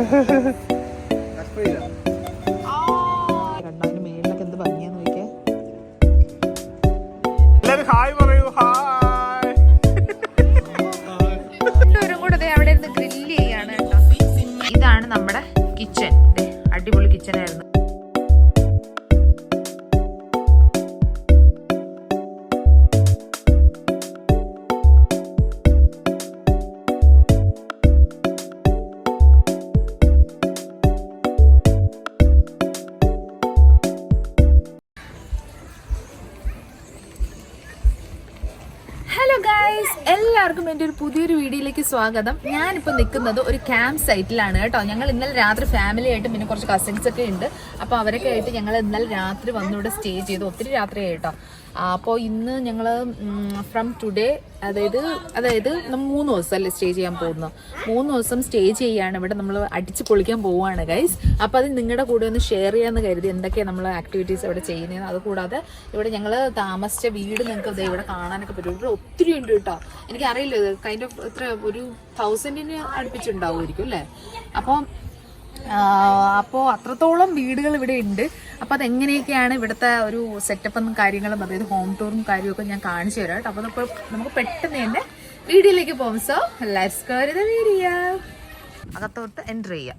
That's pretty എന്റെ ഒരു പുതിയൊരു വീഡിയോയിലേക്ക് സ്വാഗതം. ഞാനിപ്പോൾ നിൽക്കുന്നത് ഒരു ക്യാമ്പ് സൈറ്റിലാണ് കേട്ടോ. ഞങ്ങൾ ഇന്നലെ രാത്രി ഫാമിലി ആയിട്ടും പിന്നെ കുറച്ച് കസിൻസ് ഒക്കെ ഉണ്ട്. അപ്പോൾ അവരൊക്കെ ആയിട്ട് ഞങ്ങൾ ഇന്നലെ രാത്രി വന്നിവിടെ സ്റ്റേ ചെയ്തു. ഒത്തിരി രാത്രിയായി കേട്ടോ. അപ്പോൾ ഇന്ന് ഞങ്ങൾ ഫ്രം ടുഡേ അതായത് അതായത് നമ്മൾ മൂന്ന് ദിവസം അല്ലേ സ്റ്റേ ചെയ്യാൻ പോകുന്നത്. മൂന്ന് ദിവസം സ്റ്റേ ചെയ്യാണ്. ഇവിടെ നമ്മൾ അടിച്ച് പൊളിക്കാൻ പോവുകയാണ് ഗൈസ് അപ്പോൾ അത് നിങ്ങളുടെ കൂടെ ഒന്ന് ഷെയർ ചെയ്യാമെന്ന് കരുതി എന്തൊക്കെയാണ് നമ്മൾ ആക്ടിവിറ്റീസ് ഇവിടെ ചെയ്യുന്നത് അതുകൂടാതെ ഇവിടെ ഞങ്ങൾ താമസിച്ച വീട് നിങ്ങൾക്ക് ദേ ഇവിടെ കാണാനൊക്കെ പറ്റും. ഇവിടെ ഒത്തിരി ഉണ്ട് കേട്ടോ. എനിക്കറിയില്ല കൈൻഡ് ഓഫ് എത്ര ഒരു തൗസൻഡിന് അടുപ്പിച്ചുണ്ടാവുമായിരിക്കും അല്ലേ? അപ്പോൾ അപ്പോൾ അത്രത്തോളം വീടുകൾ ഇവിടെ ഉണ്ട്. അപ്പോൾ അതെങ്ങനെയൊക്കെയാണ് ഇവിടുത്തെ ഒരു സെറ്റപ്പും കാര്യങ്ങളും അതായത് ഹോം ടൂറും കാര്യമൊക്കെ ഞാൻ കാണിച്ചു തരാം കേട്ടോ. അപ്പോൾ നമുക്ക് നമുക്ക് പെട്ടെന്ന് തന്നെ വീഡിയോയിലേക്ക് പോകും. സോ ലെറ്റ്സ് കയറി വീഡിയോ അകത്തോട്ട് എന്റർ ചെയ്യാം.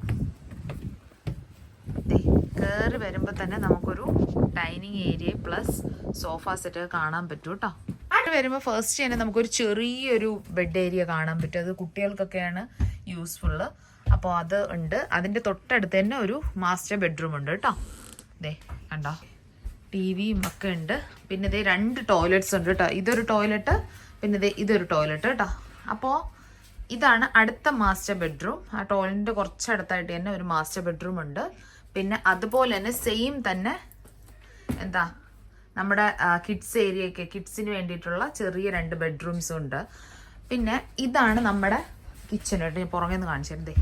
കയറി വരുമ്പോൾ തന്നെ നമുക്കൊരു dining area plus sofa set കാണാൻ പറ്റും കേട്ടോ. അവിടെ വരുമ്പോൾ ഫസ്റ്റ് തന്നെ നമുക്കൊരു ചെറിയൊരു ബെഡ് ഏരിയ കാണാൻ പറ്റും. അത് കുട്ടികൾക്കൊക്കെയാണ് യൂസ്ഫുള്ള് അപ്പോൾ അത് ഉണ്ട്. അതിന്റെ തൊട്ടടുത്ത് തന്നെ ഒരു മാസ്റ്റർ ബെഡ്റൂം ഉണ്ട് കേട്ടോ. ദേ കണ്ടോ? ടി വിയും ഒക്കെ ഉണ്ട്. പിന്നെ ഇതേ രണ്ട് ടോയ്ലറ്റ്സ് ഉണ്ട് കേട്ടോ. ഇതൊരു ടോയ്ലറ്റ് പിന്നെ ഇതേ ഇതൊരു ടോയ്ലറ്റ് കേട്ടോ. അപ്പോൾ ഇതാണ് അടുത്ത മാസ്റ്റർ ബെഡ്റൂം ആ ടോയ്ലറ്റിന്റെ കുറച്ചടുത്തായിട്ട് തന്നെ ഒരു മാസ്റ്റർ ബെഡ്റൂം ഉണ്ട്. പിന്നെ അതുപോലെ തന്നെ സെയിം തന്നെ എന്താ നമ്മുടെ കിഡ്സ് ഏരിയയൊക്കെ കിഡ്സിന് വേണ്ടിയിട്ടുള്ള ചെറിയ രണ്ട് ബെഡ്റൂംസും ഉണ്ട്. പിന്നെ ഇതാണ് നമ്മുടെ കിച്ചൺ കേട്ടോ ഞാൻ പുറമേ നിന്ന് കാണിച്ചിരുന്നേ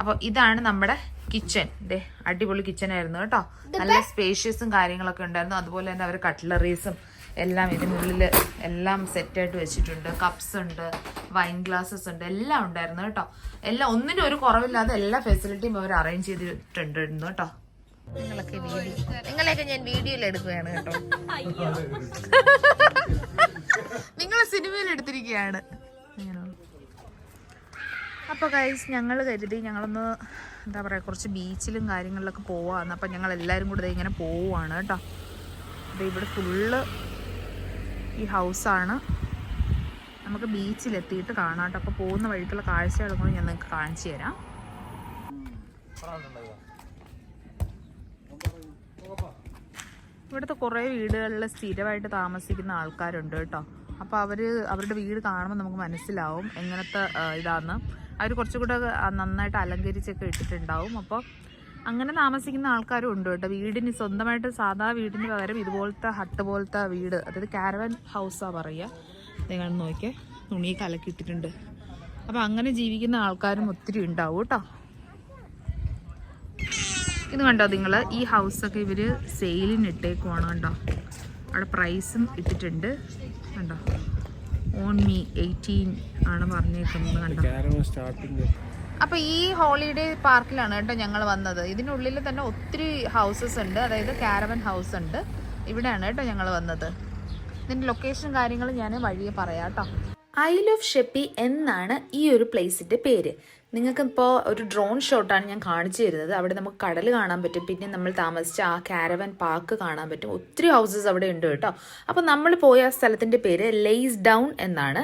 അപ്പോൾ ഇതാണ് നമ്മുടെ കിച്ചൺ ദേ അടിപൊളി കിച്ചൺ ആയിരുന്നു കേട്ടോ. നല്ല സ്പേഷ്യസും കാര്യങ്ങളൊക്കെ ഉണ്ടായിരുന്നു. അതുപോലെ തന്നെ അവർ കട്ട്ലറീസും എല്ലാം ഇതിനുള്ളിൽ എല്ലാം സെറ്റായിട്ട് വെച്ചിട്ടുണ്ട്. കപ്സ് ഉണ്ട് വൈൻ ഗ്ലാസസ് ഉണ്ട് എല്ലാം ഉണ്ടായിരുന്നു കേട്ടോ. എല്ലാം ഒന്നിനും ഒരു കുറവില്ലാതെ എല്ലാ ഫെസിലിറ്റിയും അവർ അറേഞ്ച് ചെയ്തിട്ടുണ്ടായിരുന്നു കേട്ടോ. നിങ്ങളൊക്കെ വീഡിയോ നിങ്ങളെയൊക്കെ ഞാൻ വീഡിയോയിൽ എടുക്കുകയാണ് കേട്ടോ. നിങ്ങൾ സിനിമയിൽ എടുത്തിരിക്കുകയാണ്. അപ്പോൾ കൈസ് ഞങ്ങൾ കരുതി ഞങ്ങളൊന്ന് എന്താ പറയുക കുറച്ച് ബീച്ചിലും കാര്യങ്ങളിലൊക്കെ പോവാന്ന്. അപ്പം ഞങ്ങൾ എല്ലാവരും കൂടെ ഇങ്ങനെ പോവുകയാണ് കേട്ടോ. ദേ ഇവിടെ ഫുള്ള് ഈ ഹൗസാണ് നമുക്ക് ബീച്ചിലെത്തിയിട്ട് കാണാം കേട്ടോ. അപ്പോൾ പോകുന്ന വഴിക്കുള്ള കാഴ്ചകളും കൂടി ഞാൻ നിങ്ങൾക്ക് കാണിച്ചു തരാം. ഇവിടുത്തെ കുറേ വീടുകളിൽ സ്ഥിരമായിട്ട് താമസിക്കുന്ന ആൾക്കാരുണ്ട് കേട്ടോ. അപ്പോൾ അവർ അവരുടെ വീട് കാണുമ്പോൾ നമുക്ക് മനസ്സിലാവും എങ്ങനത്തെ ആ, ഇതാന്ന്. അവർ കുറച്ചുകൂടെ നന്നായിട്ട് അലങ്കരിച്ചൊക്കെ ഇട്ടിട്ടുണ്ടാവും. അപ്പോൾ അങ്ങനെ താമസിക്കുന്ന ആൾക്കാരും ഉണ്ട് കേട്ടോ. വീടിന് സ്വന്തമായിട്ട് സാധാ വീടിന് പകരം ഇതുപോലത്തെ ഹട്ട് പോലത്തെ വീട് അതായത് കാരവൻ ഹൗസാണ് പറയുക. നിങ്ങൾ നോക്കിയേ തുണി കലക്കിട്ടിട്ടുണ്ട് അപ്പോൾ അങ്ങനെ ജീവിക്കുന്ന ആൾക്കാരും ഒത്തിരി ഉണ്ടാവും കേട്ടോ. ഇത് കണ്ടോ നിങ്ങൾ ഈ ഹൗസൊക്കെ ഇവർ സെയിലിന് ഇട്ടേക്കുവാണ് കണ്ടോ. അവിടെ പ്രൈസും ഇട്ടിട്ടുണ്ട്. കണ്ടോ? ഓൺ മീ എയ്റ്റീൻ ആണ് പറഞ്ഞേക്കുന്നത് കണ്ടോ? അപ്പൊ ഈ ഹോളിഡേ പാർക്കിലാണ് കേട്ടോ ഞങ്ങൾ വന്നത്. ഇതിനുള്ളിൽ തന്നെ ഒത്തിരി ഹൗസസ് ഉണ്ട്. അതായത് കാരവൻ ഹൗസ് ഉണ്ട്. ഇവിടെയാണ് കേട്ടോ ഞങ്ങൾ വന്നത്. ഇതിന്റെ ലൊക്കേഷൻ കാര്യങ്ങൾ ഞാൻ വഴിയെ പറയാം കേട്ടോ. ഐ ലവ് ഷെപ്പി എന്നാണ് ഈ ഒരു പ്ലേസിന്റെ പേര്. നിങ്ങൾക്കിപ്പോൾ ഒരു ഡ്രോൺ ഷോട്ടാണ് ഞാൻ കാണിച്ചു തരുന്നത്. അവിടെ നമുക്ക് കടൽ കാണാൻ പറ്റും. പിന്നെ നമ്മൾ താമസിച്ച ആ കാരവൻ പാർക്ക് കാണാൻ പറ്റും. ഒത്തിരി ഹൗസസ് അവിടെ ഉണ്ട് കേട്ടോ. അപ്പോൾ നമ്മൾ പോയ ആ സ്ഥലത്തിന്റെ പേര് ലെയ്സ് ഡൗൺ എന്നാണ്.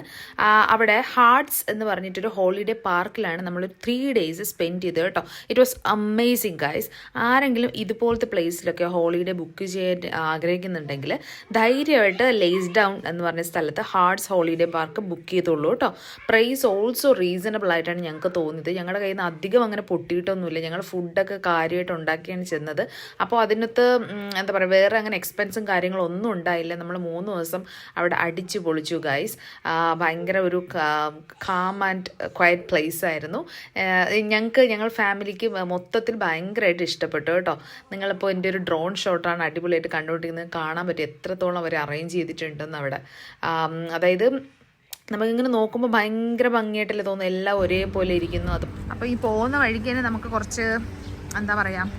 അവിടെ ഹാർട്സ് എന്ന് പറഞ്ഞിട്ടൊരു ഹോളിഡേ പാർക്കിലാണ് നമ്മൾ ത്രീ ഡേയ്സ് സ്പെൻഡ് ചെയ്തത് കേട്ടോ. ഇറ്റ് വാസ് അമേസിങ് ഗൈസ് ആരെങ്കിലും ഇതുപോലത്തെ പ്ലേസിലൊക്കെ ഹോളിഡേ ബുക്ക് ചെയ്യാൻ ആഗ്രഹിക്കുന്നുണ്ടെങ്കിൽ ധൈര്യമായിട്ട് ലേസ് ഡൗൺ എന്ന് പറഞ്ഞ സ്ഥലത്ത് ഹാർട്സ് ഹോളിഡേ പാർക്ക് ബുക്ക് ചെയ്തോളൂ കേട്ടോ. പ്രൈസ് ഓൾസോ റീസണബിൾ ആയിട്ടാണ് ഞങ്ങൾക്ക് തോന്നിയത് ഞങ്ങളുടെ കയ്യിൽ നിന്ന് അധികം അങ്ങനെ പൊട്ടിയിട്ടൊന്നുമില്ല. ഞങ്ങൾ ഫുഡൊക്കെ കാര്യമായിട്ട് ഉണ്ടാക്കിയാണ് ചെന്നത്. അപ്പോൾ അതിനകത്ത് എന്താ പറയുക വേറെ അങ്ങനെ എക്സ്പെൻസും കാര്യങ്ങളും ഒന്നും ഉണ്ടായില്ല. നമ്മൾ മൂന്ന് ദിവസം അവിടെ അടിച്ചു പൊളിച്ചു ഗൈസ് ഭയങ്കര ഒരു കാം ആൻഡ് ക്വയറ്റ് പ്ലേസ് ആയിരുന്നു. ഞങ്ങൾക്ക് ഞങ്ങൾ ഫാമിലിക്ക് മൊത്തത്തിൽ ഭയങ്കരമായിട്ട് ഇഷ്ടപ്പെട്ടു കേട്ടോ. നിങ്ങളിപ്പോൾ എന്റെ ഒരു ഡ്രോൺ ഷോട്ടാണ് അടിപൊളിയായിട്ട് കണ്ടുകൊണ്ടിരിക്കുന്നത്. കാണാൻ പറ്റും എത്രത്തോളം അവർ അറേഞ്ച് ചെയ്തിട്ടുണ്ടെന്ന് അവിടെ. അതായത് നമുക്കിങ്ങനെ നോക്കുമ്പോൾ ഭയങ്കര ഭംഗിയായിട്ടല്ലേ തോന്നുന്നു. എല്ലാം ഒരേപോലെ ഇരിക്കുന്നു. അത് അപ്പോൾ ഈ പോകുന്ന വഴിക്ക് തന്നെ നമുക്ക് കുറച്ച് എന്താ പറയുക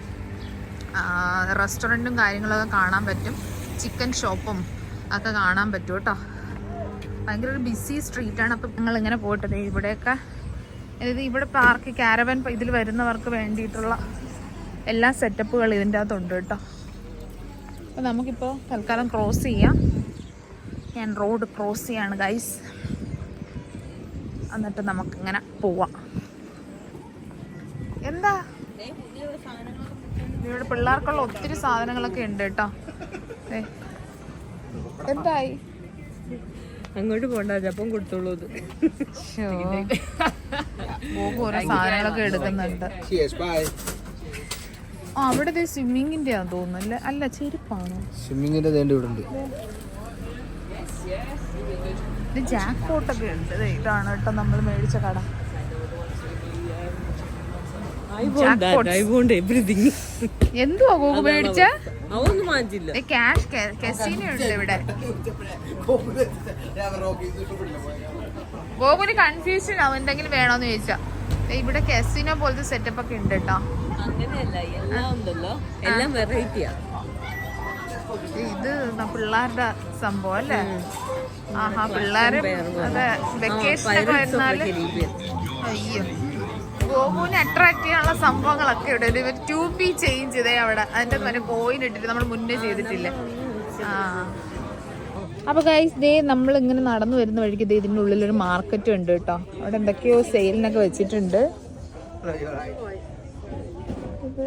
റെസ്റ്റോറന്റും കാര്യങ്ങളൊക്കെ കാണാൻ പറ്റും. ചിക്കൻ ഷോപ്പും ഒക്കെ കാണാൻ പറ്റും കേട്ടോ. ഭയങ്കര ഒരു ബിസി സ്ട്രീറ്റാണ് അപ്പം ഞങ്ങൾ ഇങ്ങനെ പോയിട്ടത് ഇവിടെയൊക്കെ അതായത് ഇവിടെ പാർക്ക് ക്യാരവൻ ഇതിൽ വരുന്നവർക്ക് വേണ്ടിയിട്ടുള്ള എല്ലാ സെറ്റപ്പുകളും ഇതിന്റെ അകത്തുണ്ട് കേട്ടോ. അപ്പോൾ നമുക്കിപ്പോൾ തൽക്കാലം ക്രോസ് ചെയ്യാം. ഞാൻ റോഡ് ക്രോസ് ചെയ്യാണ് ഗൈസ് എന്നിട്ട് നമുക്കിങ്ങനെ പോവാം. എന്താ? ഇവിടെ പിള്ളേർക്കുള്ള ഒത്തിരി സാധനങ്ങളൊക്കെ ഉണ്ട് കേട്ടോ. ദേ. എന്തായി? അങ്ങോട്ട് പോണ്ട ജപ്പം കൊടുത്തോളൂ ഇത് ഓരോ സാധനങ്ങളൊക്കെ എടുക്കുന്നുണ്ട്. ആ അവിടെ സ്വിമ്മിങ്ങിന്റെ തോന്നുന്നു അല്ല? അല്ല ചെരുപ്പാണോ? സ്വിമ്മിങ്ങിന്റെ തേണ്ട ഇവിടെ ഉണ്ട് ഇത് ജാക്ക് പോട്ടൊക്കെ ഉണ്ട് ഇതാണ് കേട്ടോ നമ്മൾ മേടിച്ച കട. എന്തുവാ ഗോകു മേടിച്ച? ക്യാഷ് കെസീന ഉണ്ട് ഇവിടെ. ഗോകുന് കൺഫ്യൂഷൻ ആവും എന്തെങ്കിലും വേണോന്ന് ചോദിച്ചാ. ഇവിടെ കെസിനോ പോലത്തെ സെറ്റപ്പ് ഒക്കെ ഉണ്ട് കേട്ടോ. അങ്ങനെയല്ല എല്ലാം ഉണ്ടല്ലോ. എല്ലാം വെറൈറ്റിയാ ഇത് പിള്ളേരുടെ സംഭവം അല്ലേ? ആഹാ പിള്ളേര് അതെ വരുന്നാൽ അയ്യോ. ഗോമൂന് അട്രാക്ട് ചെയ്യാനുള്ള സംഭവങ്ങളൊക്കെ ഇവിടെ ഇവർ ടു പി ചേഞ്ച് ചെയ്തേ അവിടെ. അതിന്റെ മറ്റേ കോയിൻ ഇട്ടിട്ട് നമ്മൾ മുന്നേ ചെയ്തിട്ടില്ലേ? ആ. അപ്പൊ ഗൈസ് ദേ നമ്മൾ ഇങ്ങനെ നടന്നു വരുന്ന വഴിക്ക് ദേ ഇതിന്റെ ഉള്ളിലൊരു ഒരു മാർക്കറ്റ് ഉണ്ട് കേട്ടോ. അവിടെ എന്തൊക്കെയോ സെയിലിനൊക്കെ വെച്ചിട്ടുണ്ട്. ഇത്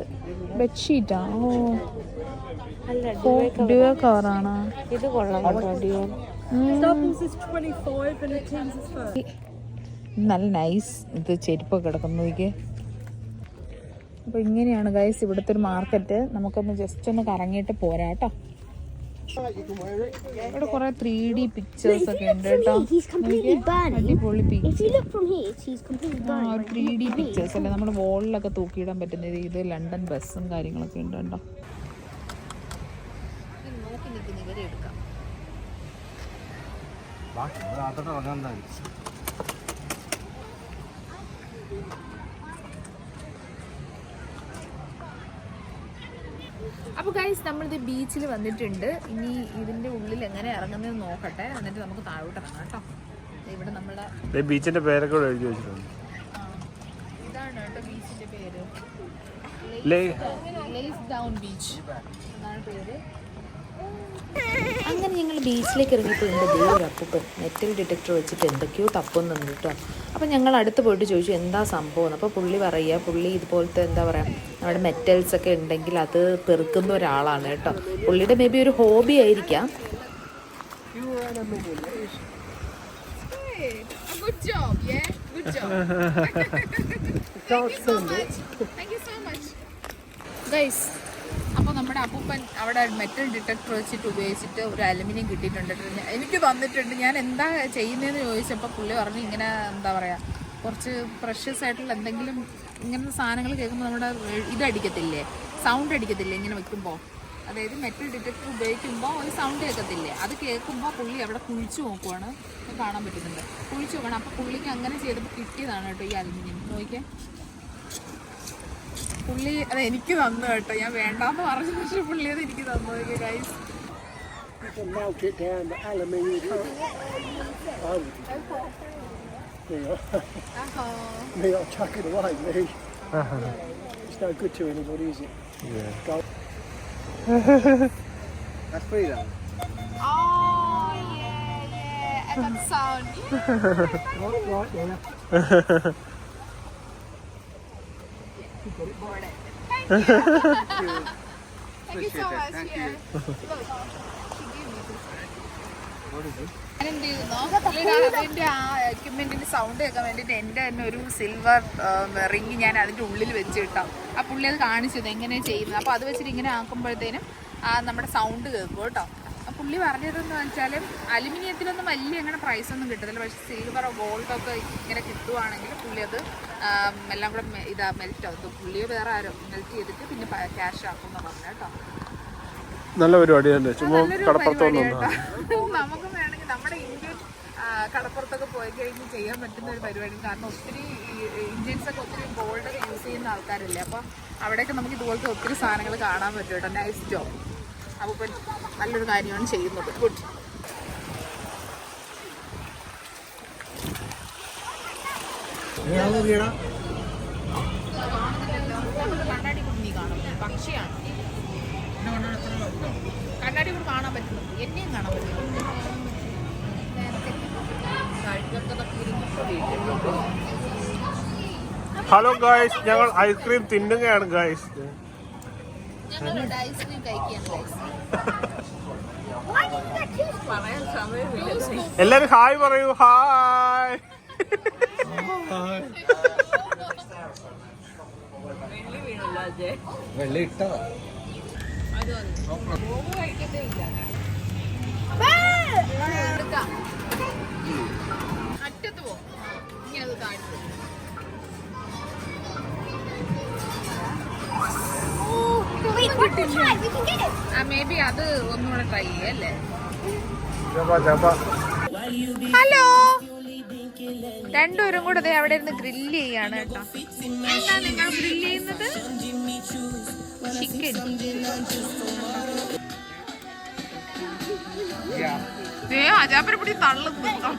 ബെഡ്ഷീറ്റാ ഓ. ഡ്യുവൽ കവറാണോ ഇത് കൊള്ളാം നല്ല നൈസ് ഇത് ചെരുപ്പൊക്കെ കിടക്കുന്നു നോക്കിയേ. അപ്പോൾ ഇങ്ങനെയാണ് ഗൈസ് ഇവിടുത്തെ ഒരു മാർക്കറ്റ് നമുക്കൊന്ന് ജസ്റ്റ് ഒന്ന് കറങ്ങിയിട്ട് പോരാ കേട്ടോ ഇവിടെ കുറെ ത്രീ ഡി പിക്ചേഴ്സ് ഒക്കെ ഉണ്ട് കേട്ടോ. അടിപൊളി. ത്രീ ഡി പിക്ചേഴ്സ് അല്ലേ? നമ്മൾ വോളിലൊക്കെ തൂക്കിയിടാൻ പറ്റുന്നത് ഇത് ലണ്ടൻ ബസ്സും കാര്യങ്ങളൊക്കെ ഉണ്ട് കേട്ടോ. നോക്കി അപ്പോൾ ഗൈസ് നമ്മളിത് ബീച്ചിൽ വന്നിട്ടുണ്ട്. ഇനി ഇതിന്റെ ഉള്ളിൽ എങ്ങനെ ഇറങ്ങുന്നത് നോക്കട്ടെ. എന്നിട്ട് നമുക്ക് താഴോട്ട് ഇറങ്ങാം കേട്ടോ. ഇവിടെ നമ്മുടെ ബീച്ചിന്റെ പേരൊക്കെ ഇവിടെ എഴുതി വെച്ചിട്ടുണ്ട്. ഇതാണ് കേട്ടോ ബീച്ചിന്റെ പേര്. ലേസ് ഡൗൺ ബീച്ച് എന്നാണ് പേര്. അങ്ങനെ ഞങ്ങൾ ബീച്ചിലേക്ക് ഇറങ്ങിയപ്പോൾ എന്റെ ദൈവം ഒരു അപ്പൂപ്പൻ മെറ്റൽ ഡിറ്റക്ടർ വെച്ചിട്ട് എന്തൊക്കെയോ തപ്പുന്നുണ്ട് കേട്ടോ അപ്പോൾ ഞങ്ങൾ അടുത്ത് പോയിട്ട് ചോദിച്ചു എന്താ സംഭവം അപ്പോൾ പുള്ളി പറയുക പുള്ളി ഇതുപോലത്തെ എന്താ പറയുക നമ്മുടെ മെറ്റൽസ് ഒക്കെ ഉണ്ടെങ്കിൽ അത് പെറുക്കുന്ന ഒരാളാണ് കേട്ടോ പുള്ളിയുടെ മേ ബി ഒരു ഹോബി ആയിരിക്കാം Good job, yeah? Good job. Thank you so much. Thank you so much. Guys, അപ്പോൾ നമ്മുടെ അപ്പൂപ്പൻ അവിടെ മെറ്റൽ ഡിറ്റക്ടർ വെച്ചിട്ട് ഉപയോഗിച്ചിട്ട് ഒരു അലുമിനിയം കിട്ടിയിട്ടുണ്ട്. കേട്ടോ. എനിക്ക് വന്നിട്ടുണ്ട്. ഞാൻ എന്താ ചെയ്യുന്നതെന്ന് ചോദിച്ചപ്പോൾ പുള്ളി പറഞ്ഞു ഇങ്ങനെ എന്താ പറയുക കുറച്ച് പ്രഷ്യസ് ആയിട്ടുള്ള എന്തെങ്കിലും ഇങ്ങനത്തെ സാധനങ്ങൾ കേൾക്കുമ്പോൾ നമ്മുടെ ഇതടിക്കത്തില്ലേ സൗണ്ട് അടിക്കത്തില്ലേ ഇങ്ങനെ വെക്കുമ്പോൾ? അതായത് മെറ്റൽ ഡിറ്റക്ടർ ഉപയോഗിക്കുമ്പോൾ ഒരു സൗണ്ട് കേൾക്കത്തില്ലേ? അത് കേൾക്കുമ്പോൾ പുള്ളി അവിടെ കുഴിച്ചു നോക്കുവാണ്. കാണാൻ പറ്റുന്നുണ്ട്. കുഴിച്ചു നോക്കണം അപ്പോൾ പുള്ളിക്ക് അങ്ങനെ ചെയ്തപ്പോൾ കിട്ടിയതാണ് കേട്ടോ ഈ അലുമിനിയം നോക്കിയേ. പുള്ളി അത് എനിക്ക് തന്നു കേട്ടോ ഞാൻ വേണ്ടാന്ന് പറഞ്ഞു പക്ഷെ പുള്ളി അത് എനിക്ക് തന്നു guys You can melt it down to aluminium. I would. Me, I- me, I'll chuck it away, me. It's no good to anybody, is it? Go. That's free though. Oh yeah yeah I got sound Right, right there. Thank you so much. Yeah. ഞാനെന്ത് ചെയ്യുന്നോ? പുള്ളിയുടെ അതിന്റെ ആ എക്യുപ്മെന്റിന്റെ sound കേൾക്കാൻ വേണ്ടിയിട്ട് എന്റെ തന്നെ ഒരു സിൽവർ റിങ് ഞാൻ അതിന്റെ ഉള്ളിൽ വെച്ചിട്ടാ ആ പുള്ളി അത് കാണിച്ചത് എങ്ങനെയാണ് ചെയ്യുന്നത്? അപ്പൊ അത് വെച്ചിട്ട് ഇങ്ങനെ ആക്കുമ്പോഴത്തേനും ആ നമ്മുടെ സൗണ്ട് കേൾക്കും കേട്ടോ. പുള്ളി പറഞ്ഞതെന്ന് വെച്ചാൽ അലുമിനിയത്തിലൊന്നും വലിയ അങ്ങനെ പ്രൈസ് ഒന്നും കിട്ടത്തില്ല. പക്ഷെ സിൽവറോ ഗോൾഡോ ഒക്കെ ഇങ്ങനെ കിട്ടുവാണെങ്കിൽ പുള്ളി അത് എല്ലാം കൂടെ ഇതാ മെൽറ്റ് ആവും. പുള്ളിയെ വേറെ ആരും മെൽറ്റ് ചെയ്തിട്ട് പിന്നെ ക്യാഷ് ആക്കും എന്ന് പറഞ്ഞു കേട്ടോ. നല്ല പരിപാടി തന്നെ. ചുമ്മാ കടപ്പുറത്തൊന്നും നമുക്കും വേണമെങ്കിൽ നമ്മുടെ ഇന്ത്യൻ കടപ്പുറത്തൊക്കെ പോയി കഴിഞ്ഞ് ചെയ്യാൻ പറ്റുന്ന ഒരു പരിപാടി. കാരണം ഒത്തിരി ഇന്ത്യൻസ് ഒക്കെ ഒത്തിരി ഗോൾഡൊക്കെ യൂസ് ചെയ്യുന്ന ആൾക്കാരല്ലേ. അപ്പോൾ അവിടെയൊക്കെ നമുക്ക് ഇതുപോലത്തെ ഒത്തിരി സാധനങ്ങൾ കാണാൻ പറ്റും കേട്ടോ. നൈസ് ജോബ് അപ്പോൾ നല്ലൊരു കാര്യമാണ് ചെയ്യുന്നത്. ഗുഡ് കണ്ണാടി കുഞ്ഞി കാണും. പക്ഷിയാണ്. കണ്ണാടി കൂടെ കാണാൻ പറ്റുന്നു എന്നെയും കാണാൻ പറ്റുന്നു ഹലോ ഗായ്സ് ഞങ്ങൾ ഐസ്ക്രീം തിന്നുകയാണ് ഗായ്സ് ഞങ്ങളുടെ ഐസ്ക്രീം കഴിക്കാൻ എല്ലാരും ഹായ് പറയൂ ഹായ്. വെള്ളി വീണല്ലോ അതൊന്നും കഴിക്കത്തേ ഇട്ടതാ അത് ഒന്നുകൂടെ ട്രൈ ചെയ്യല്ലേ ഹലോ? രണ്ടുപേരും കൂടെ ദേ അവിടെ ഇരുന്ന് ഗ്രില്ല് ചെയ്യാണ് കേട്ടോ. എന്താ നിങ്ങൾ ഗ്രില്ല് ചെയ്യുന്നത്? ചിക്കൻ ദേ അജാപ്പരപ്പൊടി തള്ളുന്നു അപ്പം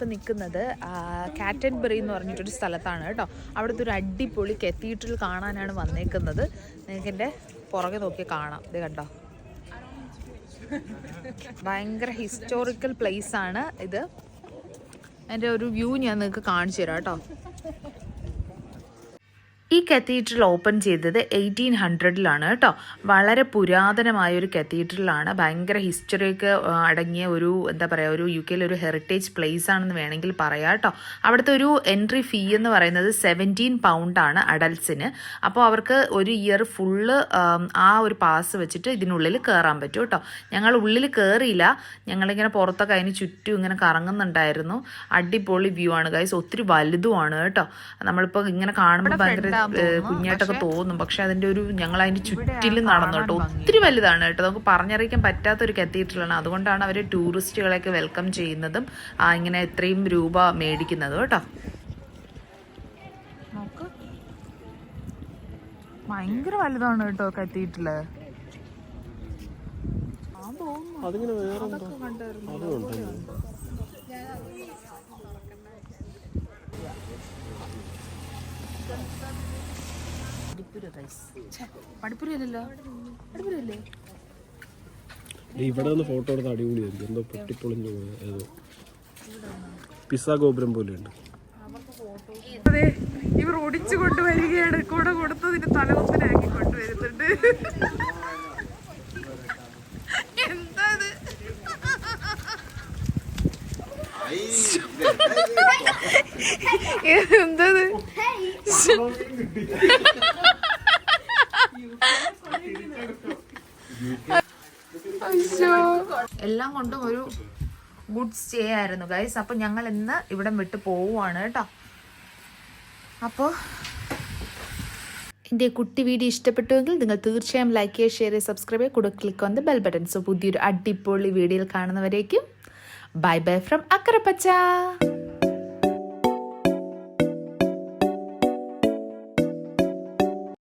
നമ്മളിപ്പോൾ നിൽക്കുന്നത് കാറ്റൻബറി എന്ന് പറഞ്ഞിട്ടൊരു സ്ഥലത്താണ് കേട്ടോ. അവിടുത്തെ ഒരു അടിപൊളി കത്തീഡ്രൽ കാണാനാണ് വന്നേക്കുന്നത്. നിങ്ങൾക്ക് എന്റെ പുറകെ നോക്കി കാണാം. ഇത് കണ്ടോ? ഭയങ്കര ഹിസ്റ്റോറിക്കൽ പ്ലേസ് ആണ് ഇത്. എന്റെ ഒരു വ്യൂ ഞാൻ നിങ്ങൾക്ക് കാണിച്ചു തരാം കേട്ടോ. ഈ കത്തീഡ്രൽ ഓപ്പൺ ചെയ്തത് എയ്റ്റീൻ ഹൺഡ്രഡിലാണ് കേട്ടോ. വളരെ പുരാതനമായ ഒരു കത്തീഡ്രലാണ് ഭയങ്കര ഹിസ്റ്ററിയൊക്കെ അടങ്ങിയ ഒരു എന്താ പറയുക ഒരു യു കെയിലെ ഒരു ഹെറിറ്റേജ് പ്ലേസ് ആണെന്ന് വേണമെങ്കിൽ പറയാം കേട്ടോ. അവിടുത്തെ ഒരു എൻട്രി ഫീ എന്ന് പറയുന്നത് സെവന്റീൻ പൗണ്ടാണ് അഡൽട്സിന് അപ്പോൾ അവർക്ക് ഒരു ഇയർ ഫുള്ള് ആ ഒരു പാസ് വെച്ചിട്ട് ഇതിനുള്ളിൽ കയറാൻ പറ്റും കേട്ടോ. ഞങ്ങൾ ഉള്ളിൽ കയറിയില്ല ഞങ്ങളിങ്ങനെ പുറത്തൊക്കെ അതിന് ചുറ്റും ഇങ്ങനെ കറങ്ങുന്നുണ്ടായിരുന്നു. അടിപൊളി വ്യൂ ആണ് ഗൈസ് ഒത്തിരി വലുതുമാണ് കേട്ടോ. നമ്മളിപ്പോൾ ഇങ്ങനെ കാണുമ്പോൾ ഭയങ്കര കുഞ്ഞായിട്ടൊക്കെ തോന്നും. പക്ഷെ അതിന്റെ ഒരു ഞങ്ങൾ അതിന്റെ ചുറ്റിലും നടന്നു കേട്ടോ ഒത്തിരി വലുതാണ് കേട്ടോ. നമുക്ക് പറഞ്ഞറിയിക്കാൻ പറ്റാത്ത ഒരു കത്തീഡ്രലാണ് അതുകൊണ്ടാണ് അവർ ടൂറിസ്റ്റുകളെയൊക്കെ വെൽക്കം ചെയ്യുന്നതും ആ, ഇങ്ങനെ ഇത്രയും രൂപ മേടിക്കുന്നതും കേട്ടോ. നോക്ക്. ഭയങ്കര വലുതാണ് കേട്ടോ കത്തീഡ്രൽ അതിങ്ങനെ വേറെ അതുകൊണ്ട് പഠിപ്പുരല്ലോ പഠിപ്പുരല്ലേ ഇവിടെ നിന്ന് ഫോട്ടോ എടുത്ത് അടിപൊളിയായിരിക്കും. എന്തോ പൊട്ടിപ്പൊളിഞ്ഞു പോയ ഏതോ പിസ്സ ഗോപുരം പോലെയുണ്ട്. അതെ ഇവർ ഓടിച്ചു കൊണ്ടുവരികയാണ്. കൂടെ കൊടുത്തതിന് തലകുത്തനാക്കി കൊണ്ടുവരുന്നുണ്ട്. എന്താ ഇത്? എല്ലാം കൊണ്ടും ഒരു ഗുഡ് സ്റ്റേ ആയിരുന്നു ഗൈസ് അപ്പൊ ഞങ്ങൾ ഇന്ന് ഇവിടം വിട്ട് പോവുകയാണ് കേട്ടോ. അപ്പോൾ എന്റെ കുട്ടി വീഡിയോ ഇഷ്ടപ്പെട്ടുവെങ്കിൽ നിങ്ങൾ തീർച്ചയായും ലൈക്ക് ചെയ്യുക ഷെയർ ചെയ്യുക സബ്സ്ക്രൈബ് ചെയ്യുക. കൂടെ click on the bell button so പുതിയൊരു അടിപൊളി വീഡിയോയിൽ കാണുന്നവരേക്കും ബൈ ബൈ ഫ്രം അക്കരപ്പച്ച.